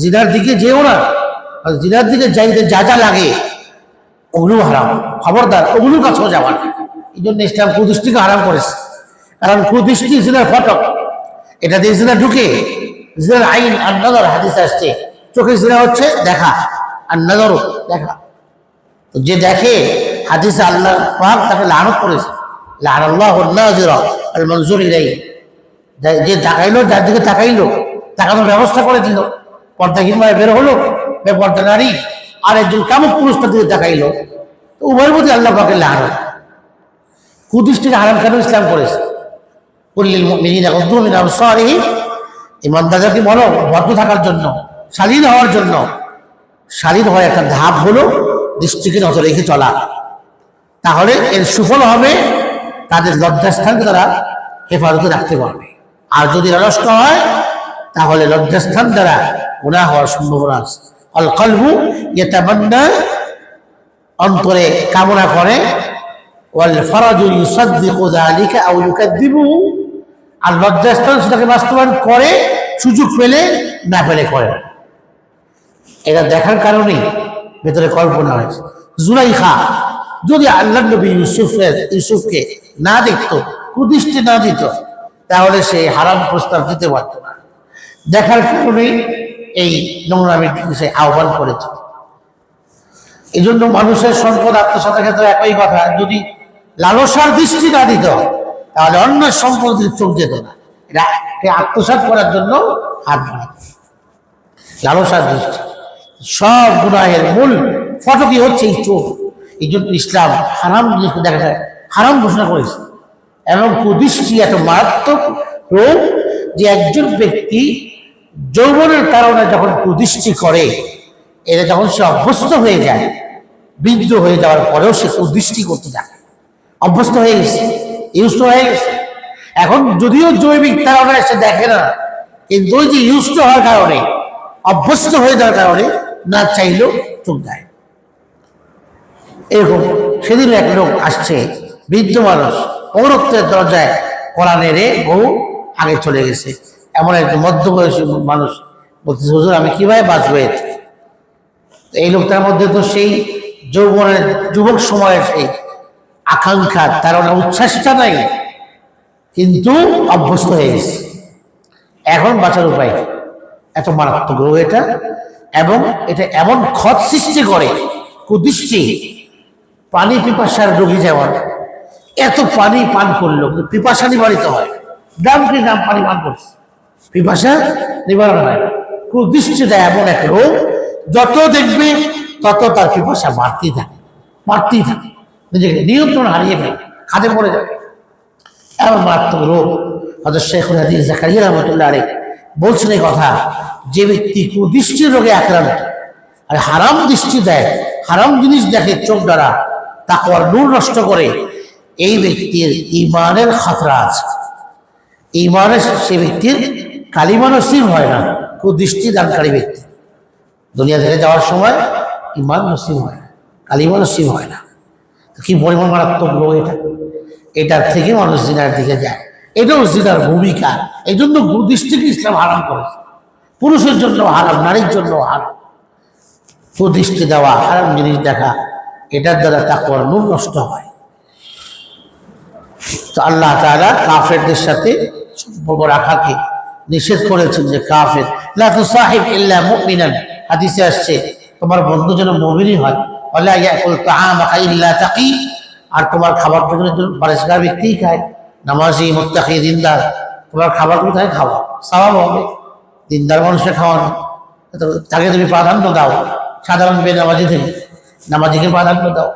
জিনার দিকে যেও না, আর জিনার দিকে যাইতে যা যা লাগে ওগুলো হারাম খবরদার ওগুলোর কাছেও যাওয়ার। এই জন্য ইসলাম কুদৃষ্টিকে হারাম করেছে। কারণ কুদৃষ্টি জিনার ফটক, এটা দিয়ে জিনা ঢুকে জিনার আইন আর নজর হাদিস আসছে। চোখে জিনা হচ্ছে দেখা, আর নজরও দেখা। যে দেখে হাদিসে আল্লাহ পাক তাকে লানত করেছে। লান আল্লাহ আর মনজুর ইলাই যে তাকাইলো, যার দিকে তাকাইলো, তাকানোর ব্যবস্থা করে দিল। পর্দাহীন ভাবে বের হলো বেপর্দা নারী, আর একজন কামক পুরুষটার দিকে তো উভয়ের প্রতি আল্লাহ পাকে লান কুদৃষ্টিকে হারাম কেন ইসলাম করেছে? ইয়াগদ্দু মিন আবসারিহিম ইমানদারকে বলো? ভদ্র থাকার জন্য, শালীন হওয়ার জন্য। শালীন হওয়ার একটা ধাপ হলো দৃষ্টিকে নজর রেখে চলা। তাহলে এর সুফল হবে তাদের লজ্জাস্থানকে তারা হেফাজতে রাখতে পারবে। আর যদি নষ্ট হয় তাহলে লজ্জাস্থান দ্বারা গুণা হওয়ার সম্ভাবনা আছে। অল কলবু ইয়েতাবান্না, অন্তরে কামনা করে, ওয়াল ফরাজু ইউসাদ্দিকু যালিকা আও ইউকাদ্দিবুহু আর লজ্জাস্থান সেটাকে বাস্তবায়ন করে, সুযোগ পেলে, না পেলে করে এটা দেখার কারণেই ভেতরে কল্পনা হয়েছে। জুলাইখা, যদি আল্লাহ নবী ইউসুফের, ইউসুফকে না দেখতো, কুদৃষ্টি না দিত, তাহলে সে হারাম প্রস্তাব দিতে পারত না। দেখার কারণেই এই দিকে সে আহ্বান করেছে। এই জন্য মানুষের সম্পদ আত্মসাতের ক্ষেত্রে একই কথা, যদি লালসার দৃষ্টি না দিত তাহলে অন্য সম্পদ চোখ যেত না আত্মসাত করার জন্য হাত লালসার দৃষ্টি। সব গুনাহের মূল ফটকি হচ্ছে এই চোখ। এই জন্য ইসলাম হারাম জিনিসকে দেখা যায়, হারাম ঘোষণা করেছে। এবং কুদৃষ্টি এত মারাত্মক রোগ যে একজন ব্যক্তি যৌবনের কারণে যখন কুদৃষ্টি করে এটা যখন সে অভ্যস্ত হয়ে যায়, বৃদ্ধ হয়ে যাওয়ার পরেও সে কুদৃষ্টি করতে থাকে। অভ্যস্ত হয়ে গেছে ইউজ হয়ে গেছে। এখন যদিও জৈবিক কারণে সে দেখে না, কিন্তু ওই যে ইউজ হওয়ার কারণে, অভ্যস্ত হয়ে যাওয়ার কারণে না চাইলেও চোখ দেয় এরকম সেদিন এক লোক আসছে, বৃদ্ধ মানুষ পৌরত্বের দরজায় কড়া নেড়ে বহু আগে চলে গেছে। এমন একজন মধ্যবয়সী মানুষ বলতেছে, হুজুর, আমি কীভাবে বাঁচবো এর থেকে?" তো এই লোকটার মধ্যে তো সেই যৌবনের, যুবক সময়ের সেই আকাঙ্ক্ষা, তার অনেক উচ্ছ্বাসটা নাই, কিন্তু অভ্যস্ত হয়ে গেছে। এখন বাঁচার উপায় এত মারাত্মক রোগ এটা, এবং এটা এমন ক্ষত সৃষ্টি করে, কুদৃষ্টি, পানি পিপাসার রোগী যেমন, এত পানি পান করল কিন্তু পিপাসা নিবারিত হয়। কি দাম পানি পান করছে। পিপাসা নিবারণ হয়। না। কুদৃষ্টিটা এমন এক রোগ, যত দেখবে তত তার পিপাসা বাড়তেই থাকে বাড়তেই থাকে। নিজেকে নিয়ন্ত্রণ হারিয়ে ফেলে, খাদে পড়ে যাবে। এমন মারাত্মক রোগ। হয়তো শেখুল হাদিস জাকারিয়া রহমতুল্লাহ আলী বলছেন এই কথা, যে ব্যক্তি কুদৃষ্টির রোগে আক্রান্ত, আর হারাম দৃষ্টি দেয়, হারাম জিনিস দেখে চোখ দ্বারা তাকওয়ার নূর নষ্ট করে, এই ব্যক্তির ইমানের খাতরা আছে। ইমানের সে ব্যক্তির কালিমা নসিব হয় না কুদৃষ্টি দানকারী ব্যক্তি। দুনিয়া থেকে যাওয়ার সময় ইমান নসিব হয় না, কালিমা নসিব হয় না। কি পরিমাণ মারাত্মক রোগ এটা? এটার থেকে মানুষ জিনার দিকে যায়। এটাও জিনার ভূমিকা। এই জন্য দৃষ্টিকে ইসলাম হারাম করেছে। পুরুষের জন্য হারাম, নারীর জন্য হারাম। কুদৃষ্টি দেওয়া, হারাম জিনিস দেখা, এটার দ্বারা তাকওয়ার নূর নষ্ট হয়। তো আল্লাহ তাআলা কাফেরদের সাথে সম্পর্ক রাখাকে নিষেধ করেছেন যে কাফের, লা তুসাহিব ইল্লা মুমিনান হাদিসে আসছে, তোমার বন্ধু যেন মুমিনই হয়, ওয়ালা ইয়াকুল তাআমাকা ইল্লা তাকি আর তোমার খাবার তো যেন পরিষ্কার ব্যক্তিই খায়, নামাজি মুত্তাকি দিনদার তোমার খাবার কোথায় খাওয়া স্বভাব হবে দিনদার মানুষের খাওয়ানো তাকে তুমি প্রাধান্য দাও, সাধারণ বেনামাজি থেকে নামাজিকে প্রাধান্য দাও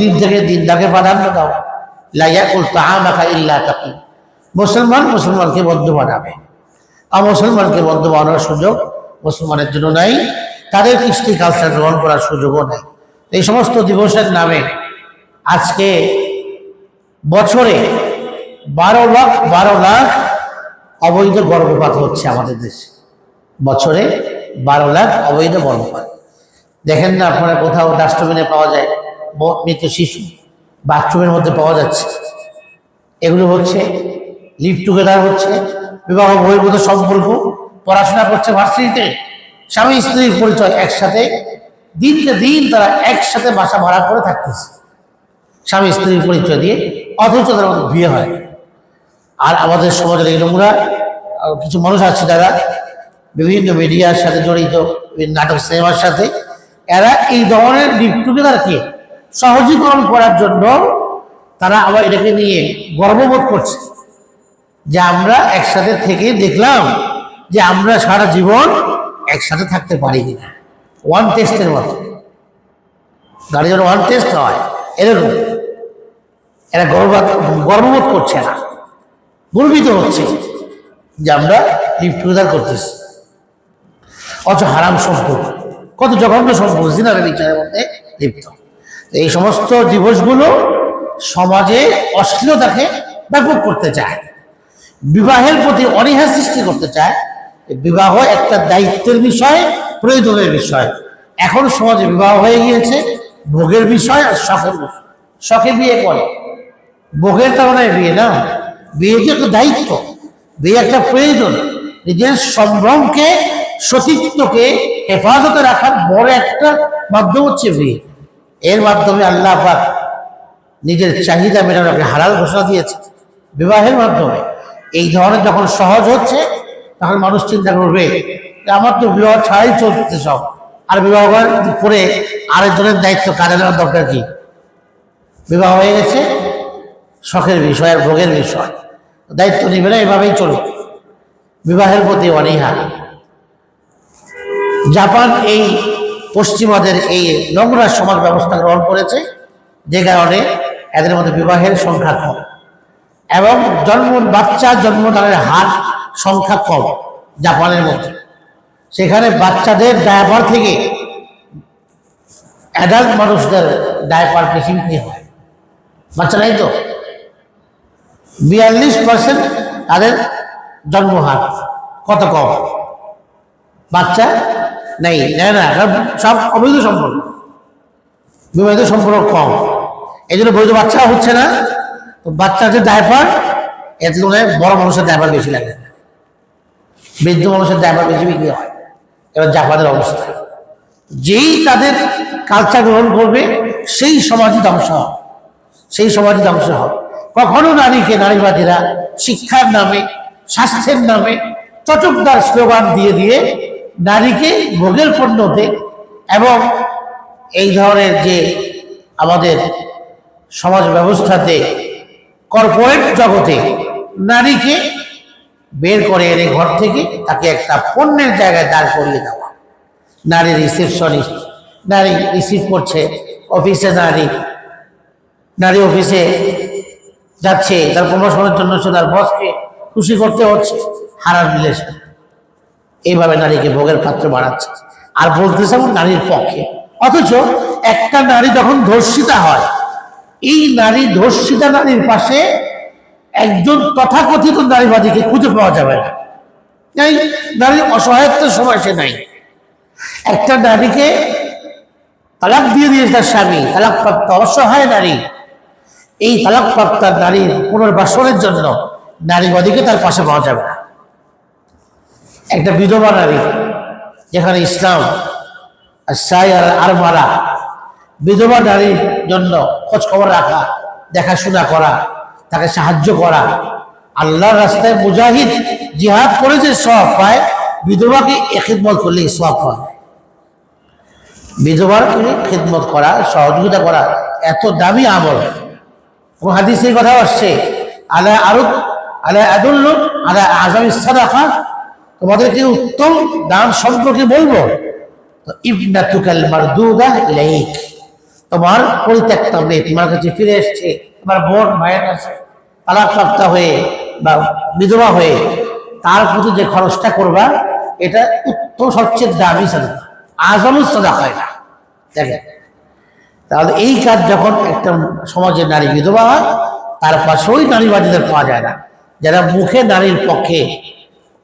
দিন থেকে দিনদাকে প্রাধান্য দাও লাইয়াকুল তাহামাকা ইল্লা তাকি। মুসলমান মুসলমানকে বদ্ধ বানাবে। আর মুসলমানকে বদ্ধ বানানোর সুযোগ মুসলমানের জন্য নাই। তাদের কৃষ্টি কালচার গ্রহণ করার সুযোগও নাই। এই সমস্ত দিবসের নামে আজকে বছরে বারো লাখ বারো লাখ অবৈধ গর্ভপাত হচ্ছে আমাদের দেশে। বছরে বারো লাখ অবৈধ গর্ভপাত। দেখেন না, আপনারা কোথাও ডাস্টবিনে পাওয়া যায় মৃত শিশু। বাথরুমের মধ্যে পাওয়া যাচ্ছে। এগুলো হচ্ছে লিভ টুগেদার হচ্ছে, বিবাহ, বহির্ভূত সম্পর্ক, পড়াশোনা করছে ভার্সিটিতে, স্বামী স্ত্রীর পরিচয় একসাথে, দিনকে দিন তারা একসাথে বাসা ভাড়া করে থাকতেছে। স্বামী স্ত্রীর পরিচয় দিয়ে অথচ তাদের মধ্যে বিয়ে হয়। আর আমাদের সমাজের এই নোংরা কিছু মানুষ আছে যারা বিভিন্ন মিডিয়ার সাথে জড়িত নাটক সিনেমার সাথে, এরা এই ধরনের লিভ টুগেদারকে সহজীকরণ করার জন্য তারা আবার এটাকে নিয়ে গর্ববোধ করছে যে আমরা একসাথে থেকে দেখলাম যে আমরা সারা জীবন একসাথে থাকতে পারি কিনা। ওয়ান টেস্টের মতো। গাড়ি যেন ওয়ান টেস্ট হয়, এরকম। এরা গর্ব গর্ববোধ করছে না। গর্বিত হচ্ছে যে আমরা লিভ টুগেদার করতেছি। অথচ হারাম সম্পর্ক কত জঘন্য সম্পর্ক জিনারের বিচারের মধ্যে লিপ্ত। এই সমস্ত দিবসগুলো সমাজে অশ্লীলতাকে ব্যাপক করতে চায়। বিবাহের প্রতি অনীহা সৃষ্টি করতে চায়। বিবাহ একটা দায়িত্বের বিষয়, প্রয়োজনের বিষয়। এখন সমাজে বিবাহ হয়ে গিয়েছে, ভোগের বিষয় আর শখের শখে বিয়ে করে। ভোগের কারণে বিয়ে না। বিয়ে যে একটা দায়িত্ব, বিয়ে একটা প্রয়োজন। নিজের সম্ভ্রমকে, সতীত্বকে হেফাজতে রাখার বড় একটা মাধ্যম হচ্ছে বিয়ে। এর মাধ্যমে আল্লাহ পাক নিজের চাহিদা মেটানোকে হালাল ঘোষণা দিয়েছে। বিবাহের মাধ্যমে। এই ধরনের যখন সহজ হচ্ছে, তখন মানুষ চিন্তা করবে আমার তো বিবাহ ছাড়াই চলতেছে সব। আর বিবাহ করে আরেকজনের দায়িত্ব কাজে নেওয়ার দরকার কি? বিবাহ হয়ে গেছে, শখের বিষয় আর ভোগের বিষয়। দায়িত্ব নিবে না, এভাবেই চলবে। বিবাহের প্রতি অনীহা। জাপান এই পশ্চিমাদের এই নোংরা সমাজ ব্যবস্থা গ্রহণ করেছে, যে কারণে এদের মধ্যে বিবাহের সংখ্যা কম এবং জন্ম বাচ্চা জন্মদানের হার সংখ্যা কম জাপানের মধ্যে। সেখানে বাচ্চাদের ডায়াপার থেকে অ্যাডাল্ট মানুষদের ডায়াপার বেশি বিক্রি হয়। বাচ্চা নাই তো? বিয়াল্লিশ পার্সেন্ট তাদের জন্মহার, কত কম? বাচ্চা নেই, না কারণ সব অবৈধ সম্পর্ক বিবাহিত সম্পর্ক কম। এই জন্য বৈধ বাচ্চা হচ্ছে না। তো বাচ্চাদের ডাইপার এর তুলনায় বড় মানুষের ডাইপার বেশি লাগে। বৃদ্ধ মানুষের ডাইপার বেশি বিক্রি হয়। এবার জাপানের অবস্থা। যেই তাদের কালচার গ্রহণ করবে, সেই সমাজই ধ্বংস হবে। সেই সমাজই ধ্বংস হবে। কখনো নারীকে, নারীবাদীরা শিক্ষার নামে, স্বাস্থ্যের নামে চটকদার স্লোগান দিয়ে দিয়ে নারীকে ভোগের পণ্যতে এবং এই ধরনের যে আমাদের সমাজ ব্যবস্থাতে কর্পোরেট জগতে নারীকে বের করে এনে ঘর থেকে তাকে একটা পণ্যের জায়গায় দাঁড় করিয়ে দেওয়া। নারী রিসেপশনিস্ট, নারী রিসিভ করছে, অফিসে নারী নারী অফিসে যাচ্ছে, তার প্রমোশনের জন্য সে তার বসকে খুশি করতে হচ্ছে, হারার রিলেশন। এইভাবে নারীকে ভোগের পাত্র বাড়াচ্ছে আর বলতেছে নারীর পক্ষে। অথচ একটা নারী যখন ধর্ষিতা হয়, এই নারী ধর্ষিতা নারীর পাশে একজন তথাকথিত নারীবাদীকে খুঁজে পাওয়া যাবে না। নাই নারীর অসহায়ত্বের সময় সে নাই। একটা নারীকে তালাক দিয়ে দিয়েছে তার স্বামী তালাক প্রাপ্ত অসহায় নারী। এই তালাক প্রাপ্ত নারীর পুনর্বাসনের জন্য নারীবাদীকে তার পাশে পাওয়া যাবে না। একটা বিধবা নারী, যেখানে ইসলাম আর আর আরমারা, বিধবা নারীর জন্য খোঁজ খবর রাখা, দেখাশোনা করা, তাকে সাহায্য করা। আল্লাহর রাস্তায় মুজাহিদ জিহাদ করে যে সব পায়, বিধবাকে এখিদমত করলে সব হয়। বিধবার খিদমত করা, সহযোগিতা করা, এত দামি আমল। কোন হাদিসে এই কথা আসছে, আলা আরব আলা আদুল্ল, আলা আজম সাদাকা তোমাদেরকে উত্তম দান সম্পর্কে বলব ইবনাতুকাল মারদুদা ইলাইক। তোমার পরিত্যক্ত মেয়ে তোমার কাছে ফিরে এসছে, তোমার বোন ভাইয়ের কাছে তালাকপ্রাপ্তা হয়ে বা বিধবা হয়ে তার প্রতি যে খরচটা করবা, এটা উত্তম সবচেয়ে দামি সাদা আজমুল সাদা হয় না দেখেন, তাহলে এই কাজ যখন একটা সমাজের নারী বিধবা হয়, তার পাশে ওই নারীবাদীদের পাওয়া যায় না। যারা মুখে নারীর পক্ষে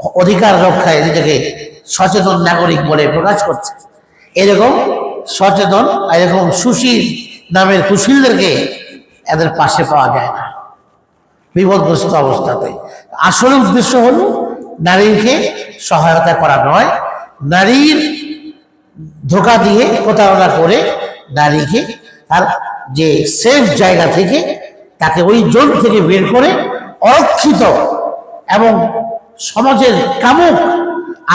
অধিকার রক্ষায় নিজেকে সচেতন নাগরিক বলে প্রকাশ করছে। এরকম সচেতন এরকম সুশীল নামের কুশীলদেরকে এদের পাশে পাওয়া যায় না। বিপদগ্রস্ত অবস্থাতে। আসলে উদ্দেশ্য হলো নারীকে সহায়তা করা নয়, নারীর ধোকা দিয়ে প্রতারণা করে নারীকে তার যে সেফ জায়গা থেকে তাকে ওই জোন থেকে বের করে অরক্ষিত এবং সমাজের কামুক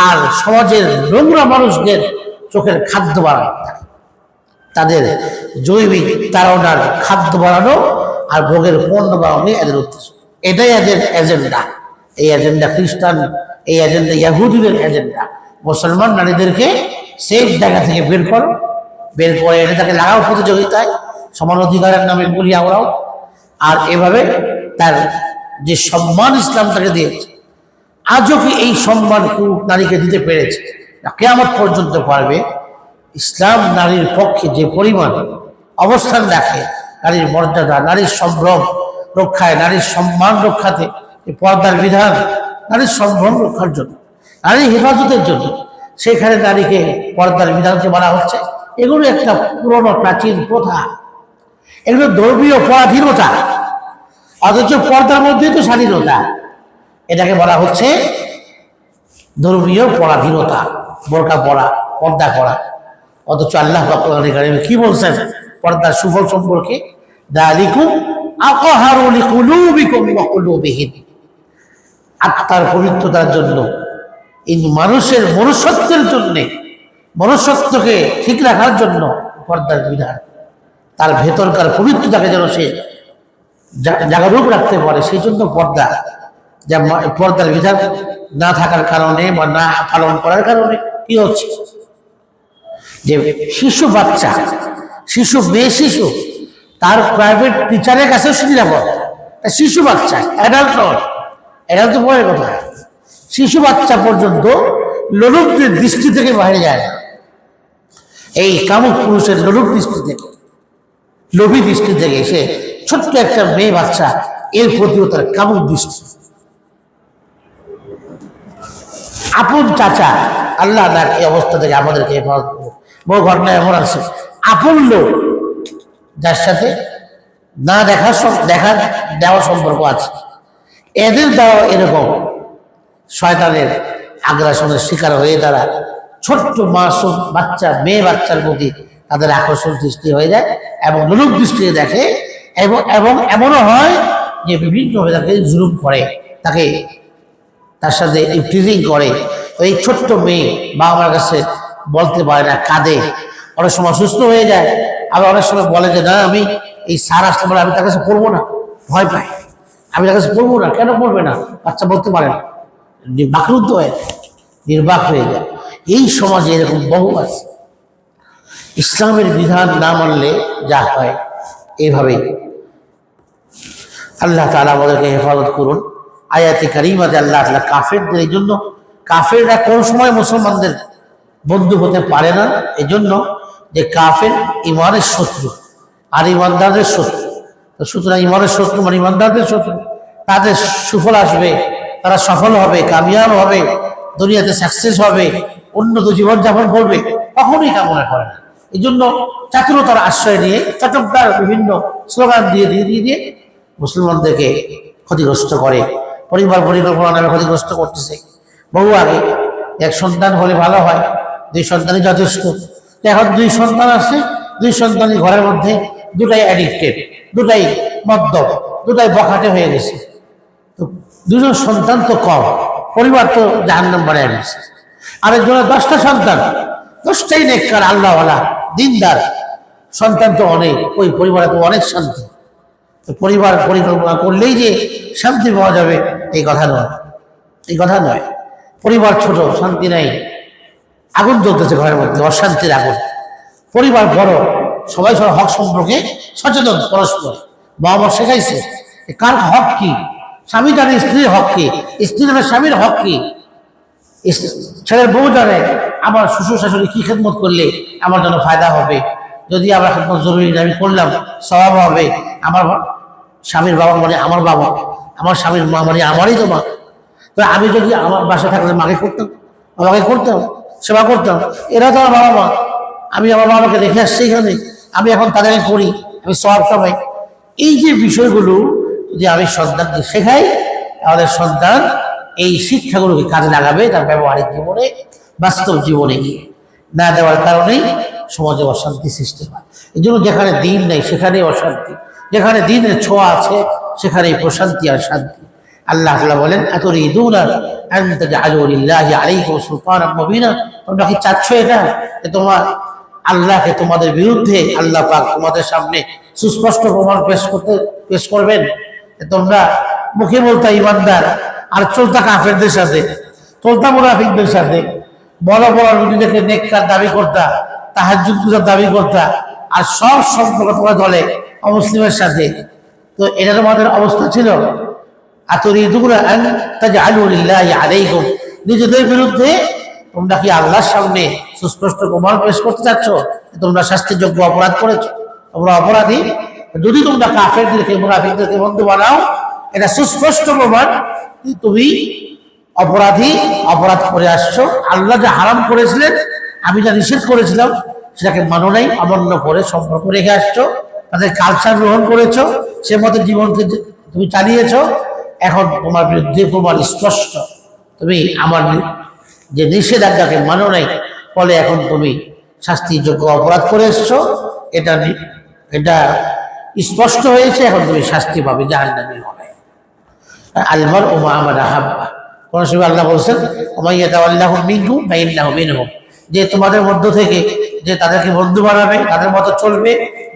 আর সমাজের নোংরা মানুষদের চোখের খাদ্য বাড়ানো। তাদের জৈবিক তারণার খাদ্য বাড়ানো আর ভোগের পণ্য বাড়ানো এদের উদ্দেশ্য। এটাই এদের এজেন্ডা। এই এজেন্ডা খ্রিস্টান, এই এজেন্ডা ইয়াহুদিদের এজেন্ডা। মুসলমান নারীদেরকে সেফ জায়গা থেকে বের করো। বের করে এনে তাকে লাগাও প্রতিযোগিতায়। সমান অধিকারের নামে গুলি আমরাও আর এভাবে তার যে সম্মান ইসলাম তাকে দিয়েছে আজও কি এই সম্মান পুরুষ নারীকে দিতে পেরেছে? না, কেয়ামত পর্যন্ত পারবে। ইসলাম নারীর পক্ষে যে পরিমাণ অবস্থান রাখে নারীর মর্যাদা, নারীর সম্ভ্রম রক্ষায়, নারীর সম্মান রক্ষাতে পর্দার বিধান, নারীর সম্ভ্রম রক্ষার জন্য, নারীর হেফাজতের জন্য, সেখানে নারীকে পর্দার বিধানকে বলা হচ্ছে। এগুলো একটা পুরনো প্রাচীন প্রথা। এগুলো ধর্মীয় পরাধীনতা। অথচ পর্দার মধ্যেই তো স্বাধীনতা। এটাকে বলা হচ্ছে ধর্মীয় পরাধীনতা, বোরকা পড়া পর্দা করা। অথচ আল্লাহ কি বলছেন? পর্দার সুফল সম্পর্কে? আত্মার পবিত্রতার জন্য, এই মানুষের মনুষ্যত্বের জন্য, মনুষ্যত্বকে ঠিক রাখার জন্য পর্দার বিধান। তার ভেতরকার পবিত্রতাকে যেন সে জা- জাগরুক রাখতে পারে, সেই জন্য পর্দা। যা পর্দার বিধান না থাকার কারণে বা না পালন করার কারণে কি হচ্ছে? যে শিশু বাচ্চা, শিশু মেয়ে শিশু, তার প্রাইভেট টিচারের কাছেও সে নিরাপদ শিশু বাচ্চা অ্যাডাল্ট নয়। অ্যাডাল্ট পরের কথা। শিশু বাচ্চা পর্যন্ত লোলুপদের দৃষ্টি থেকে বাইরে যায় এই কামুক পুরুষের লোলুপ দৃষ্টি থেকে, লোভী দৃষ্টি থেকে সে ছোট্ট একটা মেয়ে বাচ্চা, এর প্রতিও তার কামুক দৃষ্টি। আপন চাচা, আল্লাহ তার এই অবস্থা থেকে আমাদেরকে হেফাজত করুন বহু ঘটনা এমন আছে। আপন লোক, যার সাথে না দেখার দেখার দেওয়া সম্পর্ক আছে। এদের দ্বারা এরকম শয়তানের আগ্রাসনের শিকার হয়ে তারা ছোট্ট মাসুম বাচ্চা, মেয়ে বাচ্চার প্রতি তাদের আকর্ষণ সৃষ্টি হয়ে যায় এবং লোক দৃষ্টিতে দেখে এবং এবং এমনও হয় যে বিভিন্নভাবে তাকে জুলুম করে। তাকে তার সাথে টিজিং করে। এই ছোট্ট মেয়ে বাবা মার কাছে বলতে পারে না, কাঁদে। অনেক সময় সুস্থ হয়ে যায়। আবার অনেক সময় বলে যে না আমি এই সার আসতে পারে আমি তার কাছে পড়ব না। ভয় পাই আমি তার কাছে পড়ব না, কেন পড়বে না? বাচ্চা বলতে পারে না। বাকরুদ্ধ হয়ে যায়। নির্বাক হয়ে যায়। এই সমাজে এরকম বহু আছে। ইসলামের বিধান না মানলে যা হয় এইভাবেই আল্লাহ তালা আমাদেরকে হেফাজত করুন। আয়াতে কারিমাতে আল্লাহ তালা কাফেরদের, এই জন্য কাফেররা কোন সময় মুসলমানদের বন্ধু হতে পারে না? এই জন্য যে কাফের ইমানের শত্রু আর ইমানদারদের শত্রু। সুতরাং ইমানের শত্রু মানে ইমানদারদের শত্রু। তাদের সুফল আসবে, তারা সফল হবে, কামিয়াব হবে, দুনিয়াতে সাকসেস হবে, উন্নত জীবনযাপন করবে, কখনোই কামনা করে না। এই জন্য চাতুরতার আশ্রয় নিয়ে, চটকদার বিভিন্ন স্লোগান দিয়ে দিয়ে দিয়ে মুসলমানদেরকে ক্ষতিগ্রস্ত করে। পরিবার পরিকল্পনা নামে ক্ষতিগ্রস্ত করতেছে। বহু আগে এক সন্তান হলে ভালো হয়, দুই সন্তানই যথেষ্ট। এখন দুই সন্তান আছে, দুই সন্তানই ঘরের মধ্যে দুটাই অ্যাডিক্টেড দুটাই মদ্যপ, দুটাই বখাটে হয়ে গেছে। তো দুজন সন্তান তো কম, পরিবার তো জাহান্নাম বাড়ায় গেছে আরেকজনের দশটা সন্তান, দশটাই নেককার, আল্লাহওয়ালা, দিনদার। সন্তান তো অনেক, ওই পরিবারে তো অনেক শান্তি। তো পরিবার পরিকল্পনা করলেই যে শান্তি পাওয়া যাবে এই কথা নয়। এই কথা নয়। পরিবার ছোট, শান্তি নাই। আগুন জ্বলতেছে ঘরের মধ্যে, অশান্তির আগুন। পরিবার বড়, সবাই সবার হক সম্পর্কে সচেতন, পরস্পর। বাবা মা শেখাইছে কার হক কি? স্বামী জানে স্ত্রীর হক কি? স্ত্রী জানে স্বামীর হক কি? ছেলের বউ জানে আমার শ্বশুর শাশুড়ি কি খেদমত করলে আমার জন্য ফায়দা হবে? যদি আমার খেদমত জরুরি, আমি করলাম, স্বভাব হবে। আমার স্বামীর বাবা মানে আমার বাবা আমার স্বামীর মা মানে আমারই তো মা। তো আমি যদি আমার বাসা থাকলে মাকে করতাম বাবাকে করতাম, সেবা করতাম, এরা তো আমার বাবা মা। আমি আমার বাবাকে রেখে আসছি এখানে, আমি এখন তাদেরকে করি, আমি সব সময় এই যে বিষয়গুলো যদি আমি সন্তানকে শেখাই, আমাদের সন্তান এই শিক্ষাগুলোকে কাজে লাগাবে তার ব্যবহারিক জীবনে, বাস্তব জীবনে গিয়ে, না দেওয়ার কারণেই সমাজে অশান্তি সৃষ্টি হয়। এই জন্য যেখানে দিন নেই, সেখানেই অশান্তি। যেখানে দিনের ছোঁয়া আছে সেখানেই প্রশান্তি আর শান্তি। আল্লাহ বলেন এত তোমরা কি চাচ্ছ এটা? তোমার আল্লাহকে তোমাদের বিরুদ্ধে আল্লাহ পাক তোমাদের সামনে সুস্পষ্ট প্রমাণ পেশ করতে, পেশ করবেন? তোমরা মুখে বলতা ইমানদার, আর চলতা কাফেরদের সাথে, চলতা মুনাফিকদের সাথে, বড় বড় নিজেকে নেককার দাবি করতা, তাহাজ্জুদ পূজার দাবি করতা, আর সব সম্পর্ক তোমার দলে অমুসলিমের সাথে তো এটা তোমাদের অবস্থা ছিল। লিল্লাহি আলাইকুম। নিজেদের বিরুদ্ধে তোমরা কি আল্লাহর সামনে সুস্পষ্ট প্রমাণ পেশ করতে চাচ্ছ? তোমরা শাস্তিযোগ্য অপরাধ করেছ। তোমরা অপরাধী। যদি তোমরা কাফেরদেরকে, মুনাফিকদেরকে বন্ধু বানাও, এটা সুস্পষ্ট প্রমাণ তুমি অপরাধী, অপরাধ করে আসছো। আল্লাহ যা হারাম করেছিলেন, আমি যা নিষেধ করেছিলাম, সেটাকে মানো নাই, অমান্য করে, সম্পর্ক রেখে আসছো। তাদের কালচার গ্রহণ করেছ, সে মতো জীবনকে তুমি চালিয়েছ, এখন তোমার বিরুদ্ধে প্রমাণ স্পষ্ট। তুমি আমার যে নিষেধাজ্ঞাকে মানো নাই, ফলে এখন তুমি শাস্তিযোগ্য অপরাধ করে এসছো। এটা এটা স্পষ্ট হয়েছে, এখন তুমি শাস্তি পাবে, জাহান্নামী হবে। আলমার ও আমার আহাব্বা। কোন সময় আল্লাহ বলছেন ওমাইয়া আল্লাহ মিনহু বাইন্নাহ মিনহু যে তোমাদের মধ্য থেকে যে তাদেরকে বন্ধু বানাবে, তাদের মতো চলবে,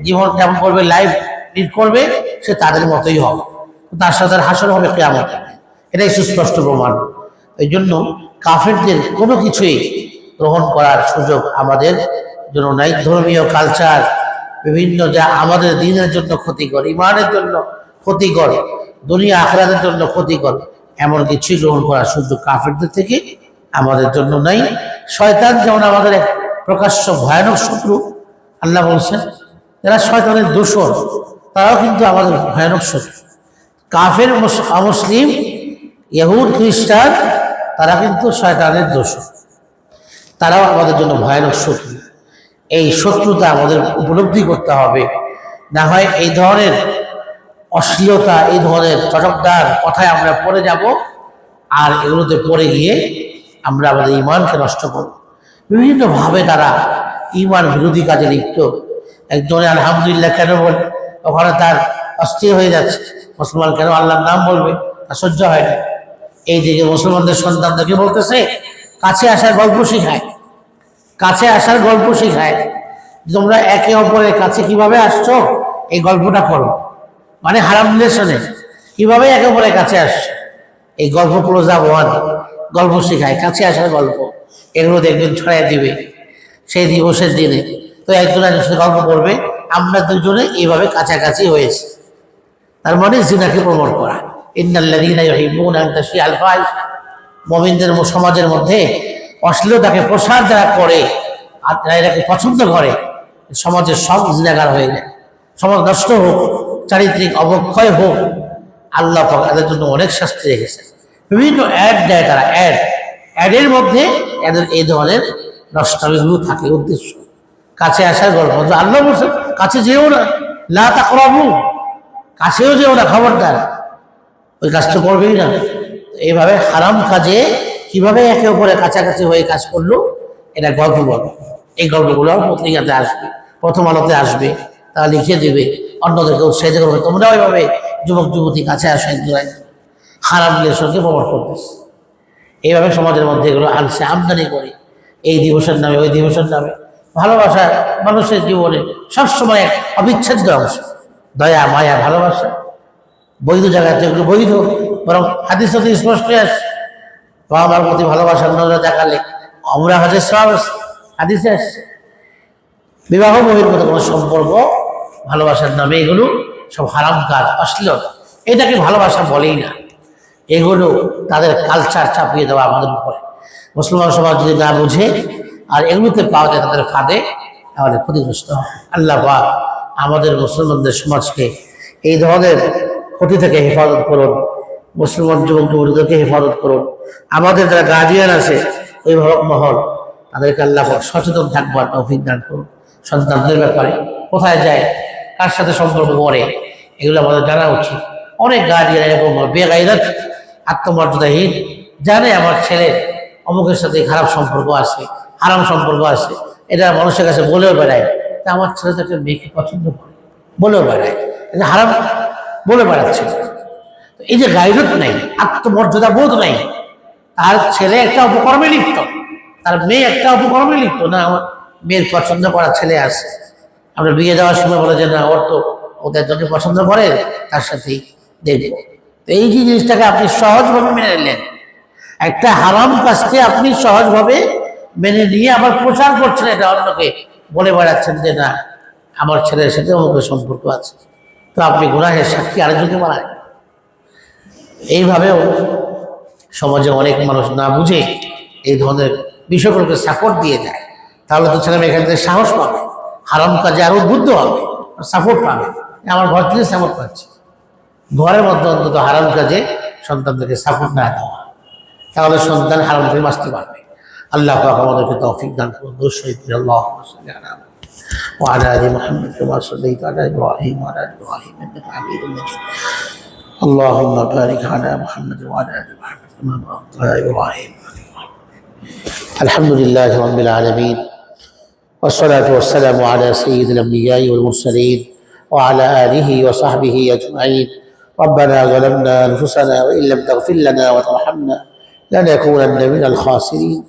জীবন যেমন করবে লাইফ লিড করবে, সে তাদের মতোই হবে। তার সাথে হাসর হবে কেমন এটাই সুস্পষ্ট প্রমাণ। এই জন্য কাফেরদের কোনো কিছুই গ্রহণ করার সুযোগ আমাদের জন্য নাই। ধর্মীয় কালচার বিভিন্ন যা আমাদের দিনের জন্য ক্ষতিকর, ইমানের জন্য ক্ষতিকর, দুনিয়া আখড়াদের জন্য ক্ষতিকর, এমন কিছুই গ্রহণ করার সুযোগ কাফেরদের থেকে আমাদের জন্য নাই। শয়তান যেমন আমাদের প্রকাশ্য ভয়ানক শত্রু, আল্লাহ বলছেন, যারা শয়তানের দোষর, তারাও কিন্তু আমাদের ভয়ানক শত্রু। কাফের মুস- অমুসলিম ইহুদ খ্রিস্টান, তারা কিন্তু শয়তানের দোষর। তারাও আমাদের জন্য ভয়ানক শত্রু। এই শত্রুতা আমাদের উপলব্ধি করতে হবে। না হয় এই ধরনের অশ্লীলতা, এই ধরনের চটকদার কথায় আমরা পড়ে যাব, আর এগুলোতে পড়ে গিয়ে আমরা আমাদের ইমানকে নষ্ট করব। বিভিন্নভাবে তারা ইমান বিরোধী কাজে লিপ্ত। একজনে আলহামদুলিল্লাহ কেন বলে? ওখানে তার অস্থির হয়ে যাচ্ছে। মুসলমান কেন আল্লাহর নাম বলবে? তা সহ্য হয় না। এই দিকে মুসলমানদের সন্তানদেরকে বলতেছে, কাছে আসার গল্প শিখায়। কাছে আসার গল্প শিখায়। তোমরা একে অপরের কাছে কীভাবে আসছো? এই গল্পটা করো মানে হারাম রিলেশনে কীভাবে একে অপরের কাছে আসছো? এই গল্প ক্লোজা ওয়ান গল্প শেখায়, কাছে আসার গল্প। এগুলো দেখবেন ছড়াই দিবে, সেই দিবসের দিনে। তো একজন একজনের গল্প করবে আমরা দুজনে এইভাবে কাছাকাছি হয়েছি। তার মানে জিনাকে প্রমোট করা। মুমিনদের সমাজের মধ্যে অশ্লীলতাকে প্রসার যারা করে, আর এটাকে পছন্দ করে, সমাজের সব জিনাগার হয়ে যায়। সমাজ নষ্ট হোক, চারিত্রিক অবক্ষয় হোক, আল্লাহ এদের জন্য অনেক শাস্তি রেখেছে বিভিন্ন অ্যাড দেয় তারা অ্যাড অ্যাডের মধ্যে এদের এই ধরনের নষ্টামিগুলো থাকে উদ্দেশ্য। কাছে আসার গল্প। তো আল্লাহ বলছে কাছে যেও না। লা তাকরাবু। কাছেও যেও না, খবরদার। ওই কাজটা করবেই না। এইভাবে হারাম কাজে কীভাবে একে অপরের কাছাকাছি হয়ে কাজ করল, এটা গল্প বলো এই গল্পগুলো পত্রিকাতে আসবে, প্রথম আলোতে আসবে, তারা লিখে দেবে। অন্যদেরকে উৎসাহিত করবে। তোমরা ওইভাবে যুবক যুবতী কাছে আসো একজন একজন হারাম রিলেশনকে প্রমোট করতেছে এইভাবে সমাজের মধ্যে এগুলো আনছে, আমদানি করে। এই দিবসের নামে, ওই দিবসের নামে। ভালোবাসা মানুষের জীবনে সবসময় এক অবিচ্ছেদ্য অংশ। দয়া, মায়া, ভালোবাসা। বৈধ জায়গাতে এগুলো বৈধ, বরং হাদিস হতে স্পষ্ট আসে বাবা মার প্রতি ভালোবাসার নজরে দেখালে আমরা হাজের সব হাদিসে আসছে। বিবাহ বহির্ভূত কোনো সম্পর্ক, ভালোবাসার নামে এগুলো সব হারাম কাজ অশ্লীলতা এটাকে ভালোবাসা বলেই না। এগুলো তাদের কালচার চাপিয়ে দেওয়া আমাদের উপরে। মুসলমান সমাজ যদি না বুঝে আর এগুলোতে পাওয়া যায় তাদের ফাঁদে, তাহলে ক্ষতিগ্রস্ত আল্লাহ পাক আমাদের মুসলমানদের সমাজকে এই ধরনের ক্ষতি থেকে হেফাজত করুন, মুসলমান যুবক যুবতীদেরকে হেফাজত করুন। আমাদের যারা গার্জিয়ান আছে, অভিভাবক মহল, তাদেরকে আল্লাহ সচেতন থাকবার তৌফিক দান করুন। সন্তানদের ব্যাপারে কোথায় যায়, কার সাথে সম্পর্ক করে, এগুলো আমাদের জানা উচিত। অনেক গার্জিয়ান এরকম বেগাইরাত আত্মমর্যাদাহীন। জানে আমার ছেলে অমুকের সাথে খারাপ সম্পর্ক আছে, হারাম সম্পর্ক আছে। এটা মানুষের কাছে বলেও বেড়ায় তা আমার ছেলে তো একটা মেয়েকে পছন্দ করে, বলেও বেড়ায় এটা হারাম, বলে বেড়াচ্ছে এই যে গাইরত নাই আত্মমর্যাদা বোধ নাই, তার ছেলে একটা উপকর্মে লিপ্ত, তার মেয়ে একটা উপকর্মে লিপ্ত। না, আমার মেয়ের পছন্দ করা ছেলে আছে। আমরা বিয়ে দেওয়ার সময় বলে যে, না, ওর তো ওদের যদি পছন্দ করে, তার সাথেই এই যে জিনিসটাকে আপনি সহজভাবে মেনে নিলেন, একটা হারাম কাজকে আপনি সহজভাবে মেনে নিয়ে আবার প্রচার করছেন, এটা অন্যকে বলে বেড়াচ্ছেন যে না, আমার ছেলের সাথে অমুকের সম্পর্ক আছে। তো আপনি গুনাহের সাক্ষী আরেকজনকে বানায় এইভাবেও সমাজে অনেক মানুষ না বুঝে এই ধরনের বিষয়গুলোকে সাপোর্ট দিয়ে দেয়। তাহলে তো ছেলে এখান থেকে সাহস পাবে। হারাম কাজে আরও উদ্বুদ্ধ হবে সাপোর্ট পাবে। আমার ঘর থেকে সাপোর্ট পাচ্ছে। ঘরের মধ্যে অন্তত হারাম কাজে সন্তানদেরকে সাপোর্ট না দেওয়া তাহলে সন্তান হারাম থেকে বাঁচতে পারবে আল্লাহ পাক আমাদেরকে তৌফিক দান করুন দুঃসহিত আল্লাহ وعلى ال محمد كما صليت على ابراهيم وعلى ال ابراهيم انك حميد مجيد اللهم بارك على محمد وعلى ال محمد كما باركت على ابراهيم الحمد لله رب العالمين والصلاة والسلام على سيد الأنبياء والمرسلين وعلى آله وصحبه أجمعين ربنا ظلمنا أنفسنا وإن لم تغفر لنا وترحمنا لنكونن من الخاسرين.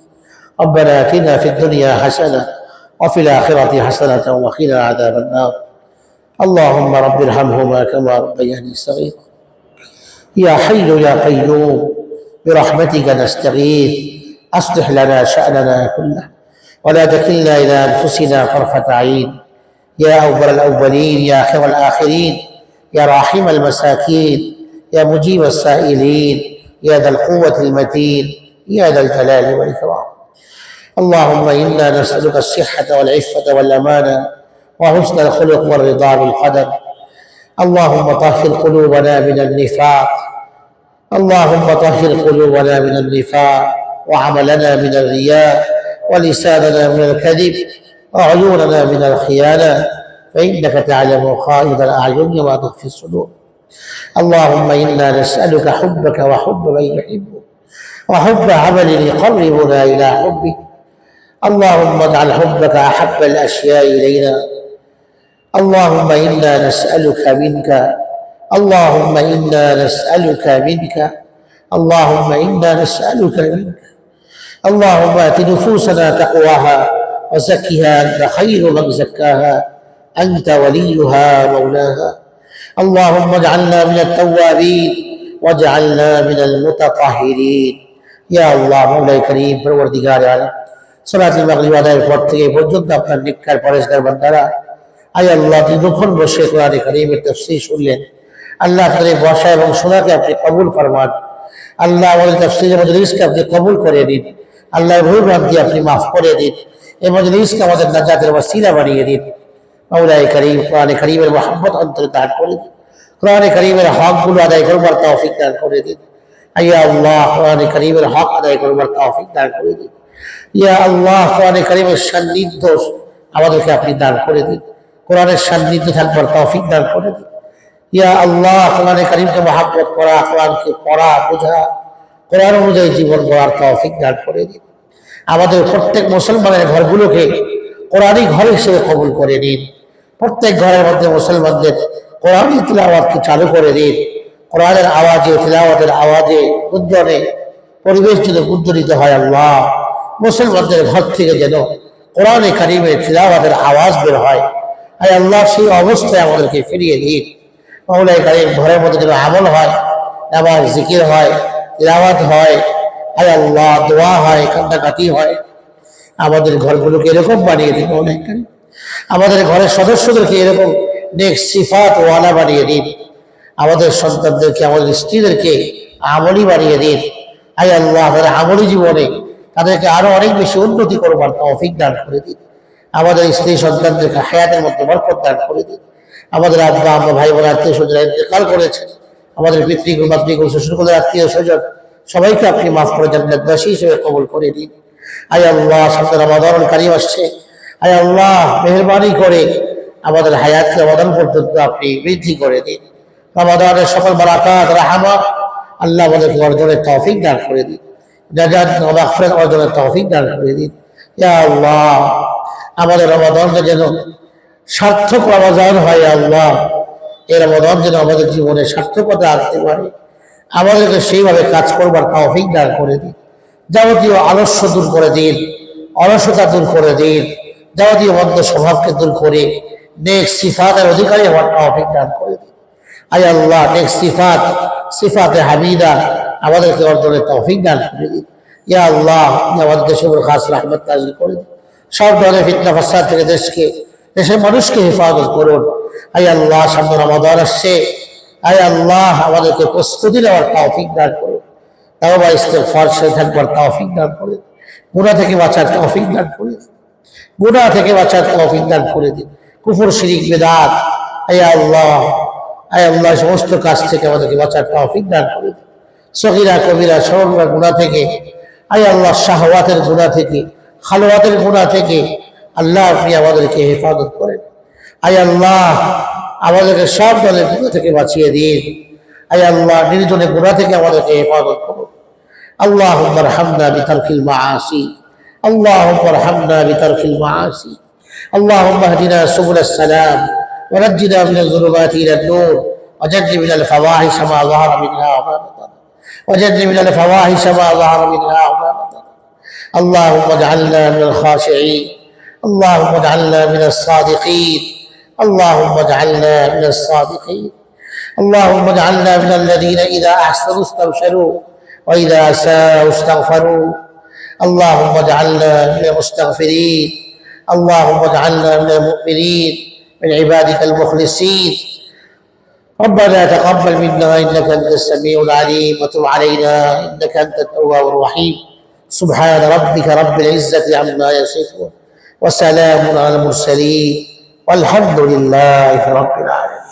ربنا آتنا في الدنيا حسنة وفي الآخرة حسنة وقنا عذاب النار. اللهم رب ارحمهما كما ربياني صغيرا. يا حي يا قيوم برحمتك نستغيث. أصلح لنا شأننا كله ولا تكلنا إلى أنفسنا طرفة عين. يا أول الأولين يا خير الآخرين. يا راحم المساكين يا مجيب السائلين يا ذا القوة المتين يا ذا الجلال والإكرام. اللهم إنا نسألك الصحة والعفة والأمانة وحسن الخلق والرضا بالقدر. اللهم طهر قلوبنا من النفاق. اللهم طهر قلوبنا من النفاق وعملنا من الرياء ولساننا من الكذب وعيوننا من الخيانة. فإنك تعلم خائن الأعين وما تخفي الصدور. اللهم إنا نسألك حبك وحب من يحبك وحب عمل يقربنا إلى حبك اللهم اجعل حبك أحب الأشياء إلينا. اللهم إنا نسألك منك. اللهم إنا نسألك منك. اللهم إنا نسألك منك. اللهم آت نفوسنا تقواها وزكها أنت خير من زكاها. أنت وليها مولاها اللهم اجعلنا من التوابين واجعلنا من المتطهرين يا الله مولاي كريم পরবর্তীকার আলম সালাতুল মাগরিব আদায়ের পর থেকে এই পর্যন্ত আপনার নিকার পরেশগার বান্দারা আয় আল্লাহ দীর্ঘক্ষণ বসে কোরআনে কারিমের তাফসীর শুনলেন আল্লাহ আপনাদের বসা এবং শোনাকে আপনি কবুল ফরমান আল্লাহ আমাদের তাফসীরের মজলিসকে আপনি কবুল করে দিন আল্লাহর ভুল ভ্রান্তি আপনি মাফ করে দিন এই মজলিসকে আমাদের নাজাতের ওয়াসিলা বানিয়ে দিন মাওলাই করিম, কোরআনে করিমের মোহাম্মত অন্তরে দান করে দিন। কোরআনে করিমের হকগুলো আদায় করবার তৌফিক দান করে দিন। আইয়া আল্লাহ, কোরআনে করিমের হক আদায় করবার তৌফিক দান করে দিন। ইয়া আল্লাহ, কোরআনে করিমের সান্নিধ্য আমাদেরকে আপনি দান করে দিন। কোরআনের সান্নিধ্য থাকবার তৌফিক দান করে দিন। ইয়া আল্লাহ, কোরআনে করিমকে মহাব্বত করা, কোরআনকে পড়া, বোঝা, কোরআন অনুযায়ী জীবন গড়ার তৌফিক দান করে দিন। আমাদের প্রত্যেক মুসলমানের ঘরগুলোকে কোরআনই ঘর হিসেবে কবুল করে দিন প্রত্যেক ঘরের মধ্যে মুসলমানদের কোরআনই তিলাওয়াতকে চালু করে দিন। কোরআনের আওয়াজে, তিলাওয়াতের আওয়াজে উজ্জ্বলে পরিবেশ যদি উজ্জ্বলিত হয় আল্লাহ। মুসলমানদের ঘর থেকে যেন কোরআনে কারিমে তিলাওয়াতের আওয়াজ বের হয়। আয় আল্লাহ, সেই অবস্থায় আমাদেরকে ফিরিয়ে দিন। মৌলাই কারিম ঘরের মধ্যে যেন আমল হয়, নামাজ, জিকির হয়, তিলাওয়াত হয়। আয় আল্লাহ, দোয়া হয় কান্দাকাটি হয়। আমাদের ঘরগুলোকে এরকম বানিয়ে দিন কারিম। আমাদের ঘরের সদস্যদেরকে এরকম নেক সিফাত ওয়ালা বানিয়ে দিন। আমাদের সন্তানদেরকে, আমাদের স্ত্রীদেরকে আমলি বানিয়ে দিন। আয় আল্লাহ, তাদের আমলি জীবনে তাদেরকে আরও অনেক বেশি উন্নতি করবার তৌফিক দান করে দিন। আমাদের স্ত্রী সন্তানদেরকে হায়াতের মধ্যে বরকত দান করে দিন। আমাদের আব্বা আমরা ভাই বোন, আত্মীয় স্বজন ইন্তেকাল করেছেন। আমাদের পিতৃগুল মাতৃগুল শ্বশুরগুলোর আত্মীয় স্বজন, সবাইকে আপনি মাফ করে জান্নাতবাসী হিসেবে কবল করে দিন আয় আল্লাহ, সামনে রমাদান কারিম আসছে। আয় আল্লাহ, মেহরবানি করে আমাদের হায়াতকে রমাদান পর্যন্ত আপনি বৃদ্ধি করে দিন। রমাদানের সকল বারাকাত রাহামা আল্লাহ আমাদেরকে অর্জনের তৌফিক দান করে দিন। মাগফিরাত অর্জনের তৌফিক দান করে দিন। ইয়া আল্লাহ, আমাদের রমাদানকে যেন সার্থক রমাদান হয় আল্লাহ। এই রমাদান যেন আমাদের জীবনে সার্থকতা আনতে পারে। আমাদেরকে সেইভাবে কাজ করবার তৌফিক দান করে দিন। যাবতীয় আলস্য দূর করে দিন, অলসতা দূর করে দিন। যাবতীয় মন্দ স্বভাবকে দূর করে নেক সিফাতের অধিকারী হওয়ার তৌফিক দান করে দিন। আয় আল্লাহ, নেক সিফাত, সিফাতে হামিদা আমাদেরকে অর্জনের তৌফিক দান করে দিন। ইয়া আল্লাহ আমাদের দেশের উপর খাস রহমত নাজিল করে দিন। সব ধরনের ফিতনা ফাসাদ থেকে দেশকে, দেশের মানুষকে হেফাজত করুন। আয় আল্লাহ, সামনে রমাদান আসছে। আয় আল্লাহ, আমাদেরকে প্রস্তুতি নেওয়ার তৌফিক দান করুন। তাও বা ইস্তেফার সে থাকবার তৌফিক দান করে গুণা থেকে বাঁচার তৌফিক দান করে গোনা থেকে বাঁচার তৌফিক দান করে দিন। কুফর, শিরিক, বেদাত, আয় আল্লাহ আয় আল্লাহ সমস্ত কাজ থেকে আমাদেরকে বাঁচার তৌফিক দান করে দিন। সহিরা কবিরা সরমরা গুণা থেকে, আয় আল্লাহ, শাহওয়াতের গুণা থেকে, খালোয়াতের গুণা থেকে আল্লাহ আপনি আমাদেরকে হেফাজত করেন। আয় আল্লাহ, আমাদেরকে সব দলের গুণা থেকে বাঁচিয়ে দিন। আয় আল্লাহ, নির্জনে গুণা থেকে আমাদেরকে হেফাজত করুন। আল্লাহ হামদা বিতর্কিল মা আসি اللهم ارحمنا بترك المعاصي. اللهم اهدنا سبل السلام ونجنا من الظلمات إلى النور وجنبنا الفواحش ما ظهر منها وما بطن. وجنبنا الفواحش ما ظهر منها وما بطن. اللهم اجعلنا من الخاشعين. اللهم اجعلنا من الصادقين. اللهم اجعلنا من الصادقين. اللهم اجعلنا من الذين إذا أحسنوا استبشروا وإذا أساءوا استغفروا. اللهم اجعلنا من المستغفرين. اللهم اجعلنا من المؤمنين. من عبادك المخلصين. ربنا تقبل منا إنك أنت السميع العليم. وتب علينا إنك أنت التواب الرحيم. سبحان ربك رب العزة عما يصفون. وسلام على المرسلين. والحمد لله رب العالمين.